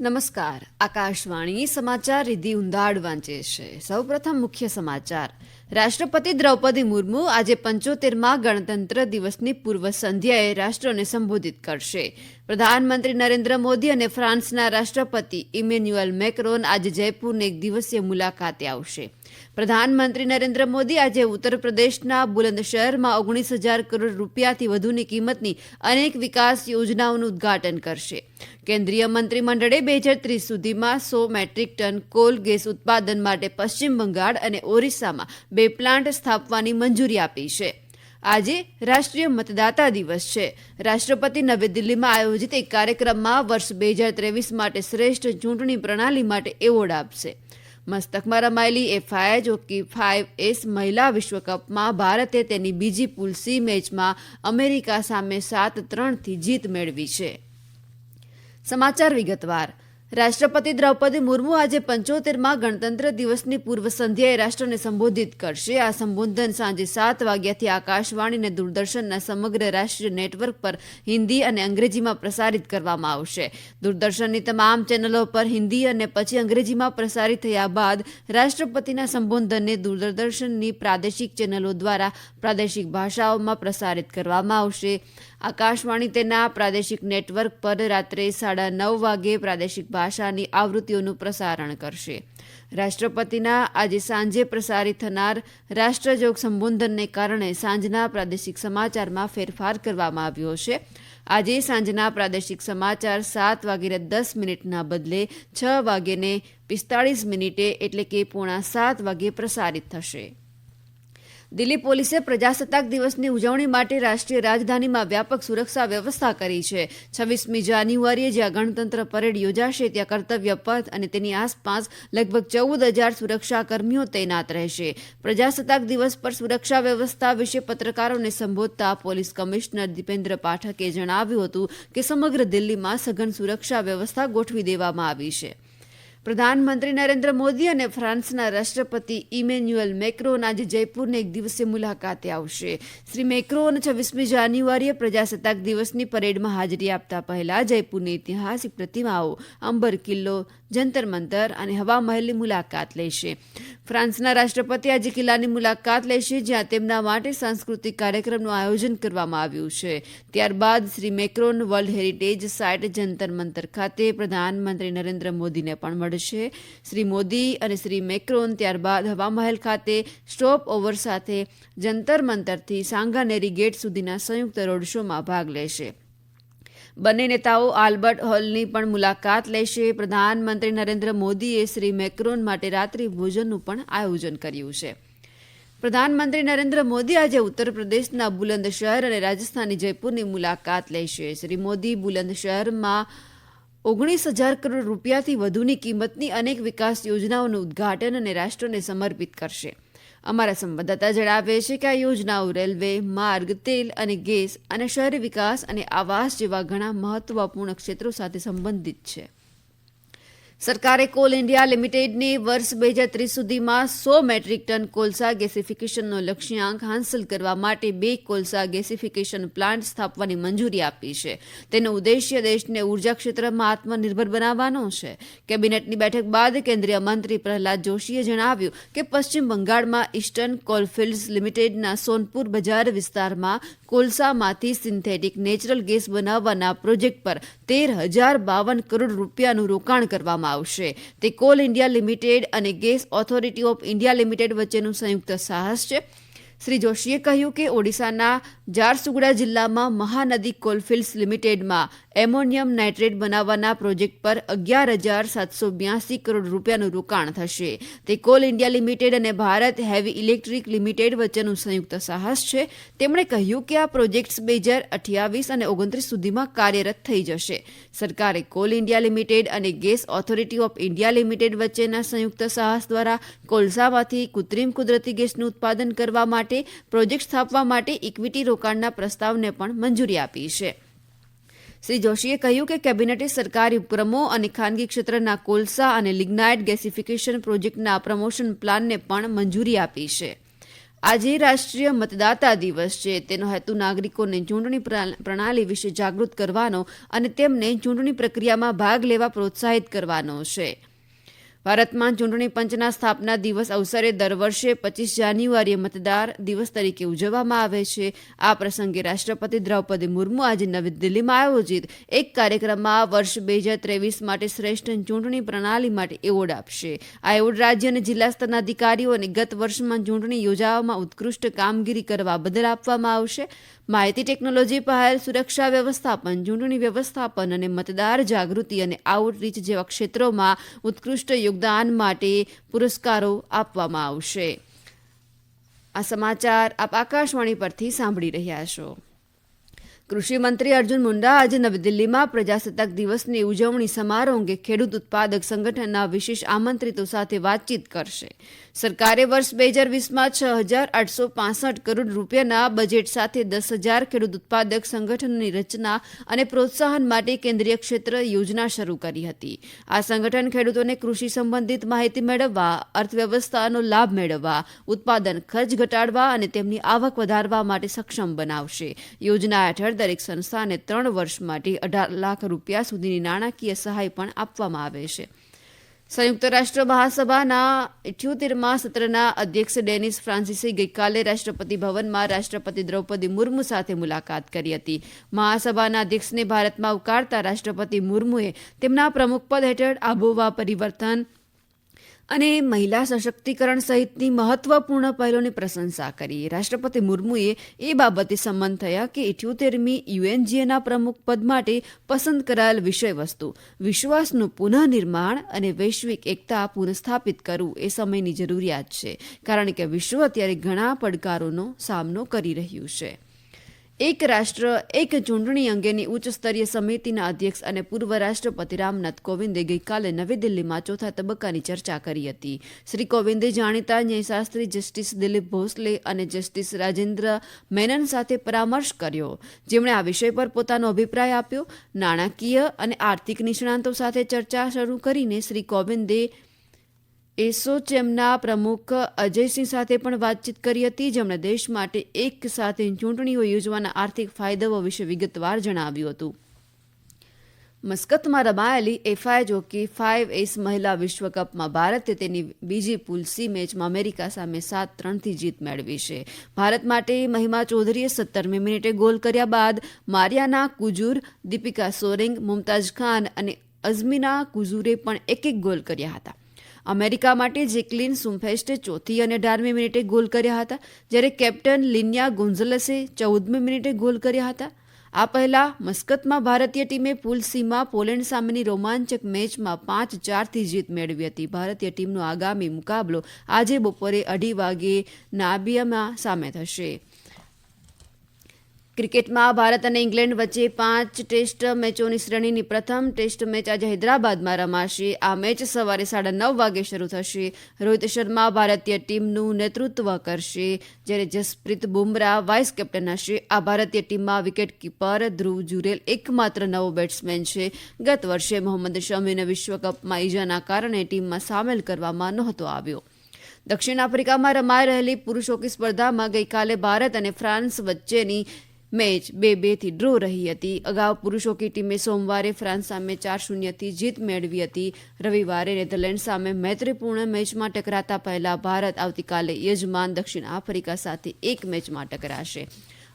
નમસ્કાર. આકાશવાણી સમાચાર રિધિ ઉંદાડ વાંચે છે. સૌપ્રથમ મુખ્ય સમાચાર. રાષ્ટ્રપતિ દ્રૌપદી મુર્મુ આજે પંચોતેરમાં ગણતંત્ર દિવસની પૂર્વ સંધ્યાએ રાષ્ટ્રને સંબોધિત કરશે. પ્રધાનમંત્રી નરેન્દ્ર મોદી અને ફ્રાન્સના રાષ્ટ્રપતિ ઇમેન્યુઅલ મેક્રોન આજે જયપુરની એક દિવસીય મુલાકાતે આવશે. પ્રધાનમંત્રી નરેન્દ્ર મોદી આજે ઉત્તર પ્રદેશના બુલંદ શહેરમાં ઓગણીસ હજાર કરોડ રૂપિયાથી વધુની કિંમતની અનેક વિકાસ યોજનાઓનું ઉદ્ઘાટન કરશે. કેન્દ્રીય મંત્રીમંડળે બે હજાર ત્રીસ સુધીમાં સો મેટ્રિક ટન કોલ ગેસ ઉત્પાદન માટે પશ્ચિમ બંગાળ અને ઓરિસ્સામાં બે પ્લાન્ટ સ્થાપવાની મંજૂરી આપી છે. આજે રાષ્ટ્રીય મતદાતા દિવસ છે. રાષ્ટ્રપતિ નવી દિલ્હીમાં આયોજિત એક કાર્યક્રમમાં વર્ષ બે હજાર ત્રેવીસ માટે શ્રેષ્ઠ ચૂંટણી પ્રણાલી માટે એવોર્ડ આપશે. મસ્તકમાં રમાયેલી એફઆઈ હોકી ફાઇવ એસ મહિલા વિશ્વકપમાં ભારતે તેની બીજી પુલ સી મેચમાં અમેરિકા સામે સાત ત્રણથી જીત મેળવી છે. સમાચાર વિગતવાર. રાષ્ટ્રપતિ દ્રૌપદી મુર્મુ આજે પંચોતેરમાં ગણતંત્ર દિવસની પૂર્વ સંધ્યાએ રાષ્ટ્રને સંબોધિત કરશે. આ સંબોધન સાંજે સાત વાગ્યાથી આકાશવાણી અને દૂરદર્શનના સમગ્ર રાષ્ટ્રીય નેટવર્ક પર હિન્દી અને અંગ્રેજીમાં પ્રસારિત કરવામાં આવશે. દૂરદર્શનની તમામ ચેનલો પર હિન્દી અને પછી અંગ્રેજીમાં પ્રસારિત થયા બાદ રાષ્ટ્રપતિના સંબોધનને દૂરદર્શનની પ્રાદેશિક ચેનલો દ્વારા પ્રાદેશિક ભાષાઓમાં પ્રસારિત કરવામાં આવશે. આકાશવાણી તેના પ્રાદેશિક નેટવર્ક પર રાત્રે સાડા નવ વાગે પ્રાદેશિક ભાષાની આવૃત્તિઓનું પ્રસારણ કરશે. રાષ્ટ્રપતિના આજે સાંજે પ્રસારિત થનાર રાષ્ટ્રજોગ સંબોધનને કારણે સાંજના પ્રાદેશિક સમાચારમાં ફેરફાર કરવામાં આવ્યો છે. આજે સાંજના પ્રાદેશિક સમાચાર સાત વાગ્યે દસ મિનિટના બદલે છ વાગ્યે પિસ્તાળીસ મિનિટે એટલે કે પોણા સાત વાગે પ્રસારિત થશે. દિલ્હી પોલીસે પ્રજાસત્તાક દિવસની ઉજવણી માટે રાષ્ટ્રીય રાજધાનીમાં વ્યાપક સુરક્ષા વ્યવસ્થા કરી છે. છવ્વીસમી જાન્યુઆરીએ જ્યાં ગણતંત્ર પરેડ યોજાશે, ત્યાં કર્તવ્ય પથ અને તેની આસપાસ લગભગ ચૌદ હજાર સુરક્ષા કર્મીઓ તૈનાત રહેશે. પ્રજાસત્તાક દિવસ પર સુરક્ષા વ્યવસ્થા વિશે પત્રકારોને સંબોધતા પોલીસ કમિશનર દીપેન્દ્ર પાઠકે જણાવ્યું હતું કે સમગ્ર દિલ્હીમાં સઘન સુરક્ષા વ્યવસ્થા ગોઠવી દેવામાં આવી છે. પ્રધાનમંત્રી નરેન્દ્ર મોદી અને ફ્રાન્સના રાષ્ટ્રપતિ ઇમેન્યુઅલ મેક્રોન આજે જયપુરની એક દિવસીય મુલાકાતે આવશે. શ્રી મેક્રોન છવ્વીસમી જાન્યુઆરીએ પ્રજાસત્તાક દિવસની પરેડમાં હાજરી આપતા પહેલા જયપુરની ઐતિહાસિક પ્રતિમાઓ અંબર, કિલ્લો, જંતર, મંતર અને હવા મહેલની મુલાકાત લેશે. ફ્રાન્સના રાષ્ટ્રપતિ આજે કિલ્લાની મુલાકાત લેશે, જ્યાં તેમના માટે સાંસ્કૃતિક કાર્યક્રમનું આયોજન કરવામાં આવ્યું છે. ત્યારબાદ Shri Macron world heritage site Jantar, Mantar ખાતે પ્રધાનમંત્રી નરેન્દ્ર મોદીને પણ મળશે. શ્રી મોદી અને શ્રી મેક્રોન ત્યારબાદ હવામહેલ ખાતે સ્ટોપ ઓવર સાથે જંતર મંતરથી સાંગાનેરી ગેટ સુધીના સંયુક્ત રોડ શોમાં ભાગ લેશે. બંને નેતાઓ આલ્બર્ટ હોલની પણ મુલાકાત લેશે. પ્રધાનમંત્રી નરેન્દ્ર મોદીએ શ્રી મેક્રોન માટે રાત્રિ ભોજનનું પણ આયોજન કર્યું છે. પ્રધાનમંત્રી નરેન્દ્ર મોદી આજે ઉત્તર પ્રદેશના બુલંદ શહેર અને રાજસ્થાનની જયપુરની મુલાકાત લેશે. શ્રી મોદી બુલંદ શહેરમાં ઓગણીસ હજાર કરોડ રૂપિયાથી વધુની કિંમતની અનેક વિકાસ યોજનાઓનું ઉદ્ઘાટન અને રાષ્ટ્રને સમર્પિત કરશે. અમારા સંવાદદાતા જણાવે છે કે આ યોજનાઓ રેલવે, માર્ગ, તેલ અને ગેસ અને શહેરી વિકાસ અને આવાસ જેવા ઘણા મહત્વપૂર્ણ ક્ષેત્રો સાથે સંબંધિત છે. સરકારે કોલ ઇન્ડિયા લિમિટેડને વર્ષ બે હજાર ત્રીસ સુધીમાં સો મેટ્રિક ટન કોલસા ગેસિફિકેશનનો લક્ષ્યાંક હાંસલ કરવા માટે બે કોલસા ગેસિફિકેશન પ્લાન્ટ સ્થાપવાની મંજૂરી આપી છે. તેનો ઉદ્દેશ્ય દેશને ઊર્જા ક્ષેત્રમાં આત્મનિર્ભર બનાવવાનો છે. કેબિનેટની બેઠક બાદ કેન્દ્રીય મંત્રી પ્રહલાદ જોશીએ જણાવ્યું કે પશ્ચિમ બંગાળમાં ઇસ્ટર્ન કોલફિલ્ડ્સ લિમિટેડના સોનપુર બજાર વિસ્તારમાં કોલસામાંથી સિન્થેટિક નેચરલ ગેસ બનાવવાના પ્રોજેક્ટ પર તેર હજાર બાવન કરોડ રૂપિયાનું રોકાણ કરવામાં આવશે. તે કોલ ઇન્ડિયા લિમિટેડ અને Gas Authority of India Limited વચ્ચેનું સંયુક્ત સાહસ છે. શ્રી જોશીએ કહ્યું કે ઓડિશાના ઝારસુગુડા જિલ્લામાં મહાનદી કોલફિલ્ડ્સ લિમિટેડમાં એમોનિયમ નાઇટ્રેટ બનાવવાના પ્રોજેક્ટ પર અગિયાર હજાર સાતસો બ્યાસી કરોડ રૂપિયાનું રોકાણ થશે. તે કોલ ઇન્ડિયા લિમિટેડ અને ભારત હેવી ઇલેક્ટ્રિક લિમિટેડ વચ્ચેનું સંયુક્ત સાહસ છે. તેમણે કહ્યું કે આ પ્રોજેક્ટ્સ બે હજાર અઠ્યાવીસ અને ઓગણત્રીસ સુધીમાં કાર્યરત થઈ જશે. સરકારે કોલ ઇન્ડિયા લિમિટેડ અને Gas Authority of India Limited વચ્ચેના સંયુક્ત સાહસ દ્વારા કોલસામાંથી કૃત્રિમ કુદરતી ગેસનું ઉત્પાદન કરવા માટે પ્રોજેક્ટ સ્થાપવા માટે ઇક્વિટી રોકાણના પ્રસ્તાવને પણ મંજૂરી આપી છે. શ્રી જોશીએ કહ્યું કે કેબિનેટે સરકારી ઉપક્રમો અને ખાનગી ક્ષેત્રના કોલસા અને લિગ્નાઇટ ગેસિફિકેશન પ્રોજેક્ટના પ્રમોશન પ્લાનને પણ મંજૂરી આપી છે. આજે રાષ્ટ્રીય મતદાતા દિવસ છે. તેનો હેતુ નાગરિકોને ચૂંટણી પ્રા- પ્રણાલી વિશે જાગૃત કરવાનો અને તેમને ચૂંટણી પ્રક્રિયામાં ભાગ લેવા પ્રોત્સાહિત કરવાનો છે. ભારતમાં ચૂંટણી પંચના સ્થાપના દિવસ અવસરે દર વર્ષે પચીસ જાન્યુઆરીએ મતદાર દિવસ તરીકે ઉજવવામાં આવે છે. આ પ્રસંગે રાષ્ટ્રપતિ દ્રૌપદી મુર્મુ આજે નવી દિલ્હીમાં આયોજિત એક કાર્યક્રમમાં વર્ષ બે હજાર ત્રેવીસ માટે શ્રેષ્ઠ ચૂંટણી પ્રણાલી માટે એવોર્ડ આપશે. આ એવોર્ડ રાજ્ય અને જિલ્લા સ્તરના અધિકારીઓને ગત વર્ષમાં ચૂંટણી યોજાવામાં ઉત્કૃષ્ટ કામગીરી કરવા બદલ આપવામાં આવશે. માહિતી ટેકનોલોજી પહેલ સુરક્ષા વ્યવસ્થાપન, ચૂંટણી વ્યવસ્થાપન અને મતદાર જાગૃતિ અને આઉટરીચ જેવા ક્ષેત્રોમાં ઉત્કૃષ્ટ યોગદાન માટે પુરસ્કારો આપવામાં આવશે. આ સમાચાર આપ આકાશવાણી પરથી સાંભળી રહ્યા છો. કૃષિ મંત્રી અર્જુન મુંડા આજે નવી દિલ્હીમાં પ્રજાસત્તાક દિવસની ઉજવણી સમારોહ અંગે ખેડૂત ઉત્પાદક સંગઠનના વિશેષ આમંત્રિતો સાથે વાતચીત કરશે. સરકારે વર્ષ બે હજાર વીસમાં છ હજાર આઠસો પાસઠ કરોડ રૂપિયાના બજેટ સાથે દસ હજાર ખેડૂત ઉત્પાદક સંગઠનની રચના અને પ્રોત્સાહન માટે કેન્દ્રીય ક્ષેત્ર યોજના શરૂ કરી હતી. આ સંગઠન ખેડૂતોને કૃષિ સંબંધિત માહિતી મેળવવા, અર્થવ્યવસ્થાનો લાભ મેળવવા, ઉત્પાદન ખર્ચ ઘટાડવા અને તેમની આવક વધારવા માટે સક્ષમ બનાવશે. યોજના હેઠળ દરેક સંસ્થાને ત્રણ વર્ષ માટે અઢાર લાખ રૂપિયા સુધીની નાણાકીય સહાય પણ આપવામાં આવે છે. સંયુક્ત રાષ્ટ્ર મહાસભાના ઇઠ્યોતેરમાં સત્રના અધ્યક્ષ ડેનિસ ફ્રાન્સિસે ગઈકાલે રાષ્ટ્રપતિ ભવનમાં રાષ્ટ્રપતિ દ્રૌપદી મુર્મુ સાથે મુલાકાત કરી હતી. મહાસભાના અધ્યક્ષને ભારતમાં ઉકાળતા રાષ્ટ્રપતિ મુર્મુએ તેમના પ્રમુખપદ હેઠળ આબોહવા પરિવર્તન અને મહિલા સશક્તિકરણ સહિતની મહત્વપૂર્ણ પહેલોની પ્રશંસા કરી. રાષ્ટ્રપતિ મુર્મુએ એ બાબતે સંમત થયા કે ઇઠ્યોતેરમી યુએનજીએના પ્રમુખ પદ માટે પસંદ કરાયેલ વિષયવસ્તુ, વિશ્વાસનું પુનઃનિર્માણ અને વૈશ્વિક એકતા પુનઃસ્થાપિત કરવું એ સમયની જરૂરિયાત છે, કારણ કે વિશ્વ અત્યારે ઘણા પડકારોનો સામનો કરી રહ્યું છે. એક રાષ્ટ્ર, એક ચૂંટણી અંગેની ઉચ્ચ સ્તરીય સમિતિના અધ્યક્ષ અને પૂર્વ રાષ્ટ્રપતિ રામનાથ કોવિંદે ગઈકાલે નવી દિલ્હીમાં ચોથા તબક્કાની ચર્ચા કરી હતી. શ્રી કોવિંદે જાણીતા ન્યાયશાસ્ત્રી જસ્ટિસ દિલીપ ભોસલે અને જસ્ટિસ રાજેન્દ્ર મેનન સાથે પરામર્શ કર્યો. જેમણે આ વિષય પર પોતાનો અભિપ્રાય આપ્યો, નાણાકીય અને આર્થિક નિષ્ણાંતો સાથે ચર્ચા શરૂ કરીને શ્રી કોવિંદે એસોચેમના પ્રમુખ અજયસિંહ સાથે પણ વાતચીત કરી હતી. જેમણે દેશ માટે એક સાથે ચૂંટણીઓ યોજવાના આર્થિક ફાયદાઓ વિશે વિગતવાર જણાવ્યું હતું. મસ્કતમાં રમાયેલી એફઆઈ જોકી ફાઇવ એસ મહિલા વિશ્વકપમાં ભારતે તેની બીજી પુલ સી મેચમાં અમેરિકા સામે સાત ત્રણથી જીત મેળવી છે. ભારત માટે મહિમા ચૌધરીએ સત્તરમી મિનિટે ગોલ કર્યા બાદ મારિયાના કુજુર, દીપિકા સોરેંગ, મુમતાઝ ખાન અને અઝમીના કુઝુરે પણ એક એક ગોલ કર્યા હતા. અમેરિકા માટે જેકલિન સુમફેસ્ટે ચોથી અને અઢારમી મિનિટે ગોલ કર્યા હતા, જ્યારે કેપ્ટન લિન્યા ગોન્ઝલસે ચૌદમી મિનિટે ગોલ કર્યા હતા. આ પહેલા મસ્કતમાં ભારતીય ટીમે પુલ સીમાં પોલેન્ડ સામેની રોમાંચક મેચમાં પાંચ ચારથી જીત મેળવી હતી. ભારતીય ટીમનો આગામી મુકાબલો આજે બપોરે અઢી વાગે નાબિયામાં સામે થશે. ક્રિકેટમાં ભારત અને ઇંગ્લેન્ડ વચ્ચે પાંચ ટેસ્ટ મેચોની શ્રેણીની પ્રથમ ટેસ્ટ મેચ આજે હૈદરાબાદમાં રમાશે. આ મેચ સવારે સાડા નવ વાગે શરૂ થશે. રોહિત શર્મા ભારતીય ટીમનું નેતૃત્વ કરશે. જ્યારે જસપ્રીત બુમરાહ વાઇસ કેપ્ટન હશે. આ ભારતીય ટીમમાં વિકેટ કીપર ધ્રુવ જુરેલ એકમાત્ર નવો બેટ્સમેન છે. ગત વર્ષે મોહમ્મદ શમીને વિશ્વકપમાં ઈજાના કારણે ટીમમાં સામેલ કરવામાં નહોતો આવ્યો. દક્ષિણ આફ્રિકામાં રમાઈ રહેલી પુરુષ હોકી સ્પર્ધામાં ગઈકાલે ભારત અને ફ્રાન્સ વચ્ચેની મેચ બે બેથી ડ્રો રહી હતી. અગાઉ પુરુષો કી ટીમે સોમવારે ફ્રાન્સ સામે ચાર શૂન્યથી જીત મેળવી હતી. રવિવારે નેધરલેન્ડ સામે મૈત્રીપૂર્ણ મેચમાં ટકરાતા પહેલા ભારત આવતીકાલે યજમાન દક્ષિણ આફ્રિકા સાથે એક મેચમાં ટકરાશે.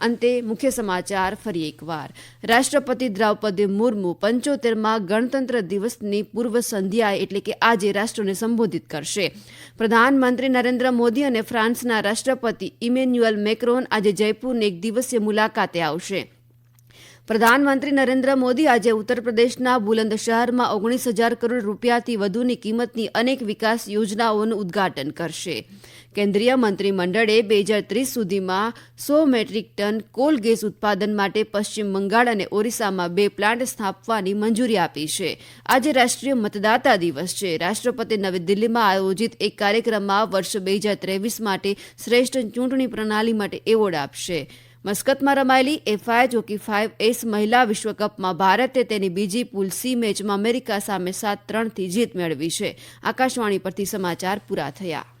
અંતે મુખ્ય સમાચાર ફરી એકવાર. રાષ્ટ્રપતિ દ્રૌપદી મુર્મુ પંચોતેરમાં ગણતંત્ર દિવસની પૂર્વ સંધ્યાએ એટલે કે આજે રાષ્ટ્રને સંબોધિત કરશે. પ્રધાનમંત્રી નરેન્દ્ર મોદી અને ફ્રાન્સના રાષ્ટ્રપતિ ઇમેન્યુઅલ મેક્રોન આજે જયપુરની એક દિવસીય મુલાકાતે આવશે. પ્રધાનમંત્રી નરેન્દ્ર મોદી આજે ઉત્તર પ્રદેશના બુલંદ શહેરમાં ઓગણીસ હજાર કરોડ રૂપિયાથી વધુની કિંમતની અનેક વિકાસ યોજનાઓનું ઉદ્ઘાટન કરશે. કેન્દ્રીય મંત્રીમંડળે બે હજાર ત્રીસ સુધીમાં સો મેટ્રિક ટન કોલ ગેસ ઉત્પાદન માટે પશ્ચિમ બંગાળ અને ઓરિસ્સામાં બે પ્લાન્ટ સ્થાપવાની મંજૂરી આપી છે. આજે રાષ્ટ્રીય મતદાતા દિવસ છે. રાષ્ટ્રપતિ નવી દિલ્હીમાં આયોજિત એક કાર્યક્રમમાં વર્ષ બે હજાર ત્રેવીસ માટે શ્રેષ્ઠ ચૂંટણી પ્રણાલી માટે એવોર્ડ આપશે. મસ્કતમાં રમાયેલી એફઆઈ જોકી ફાઇવ એસ મહિલા વિશ્વકપમાં ભારતે તેની બીજી પુલ સી મેચમાં અમેરિકા સામે સાત ત્રણથી જીત મેળવી છે. આકાશવાણી પરથી સમાચાર પૂરા થયા.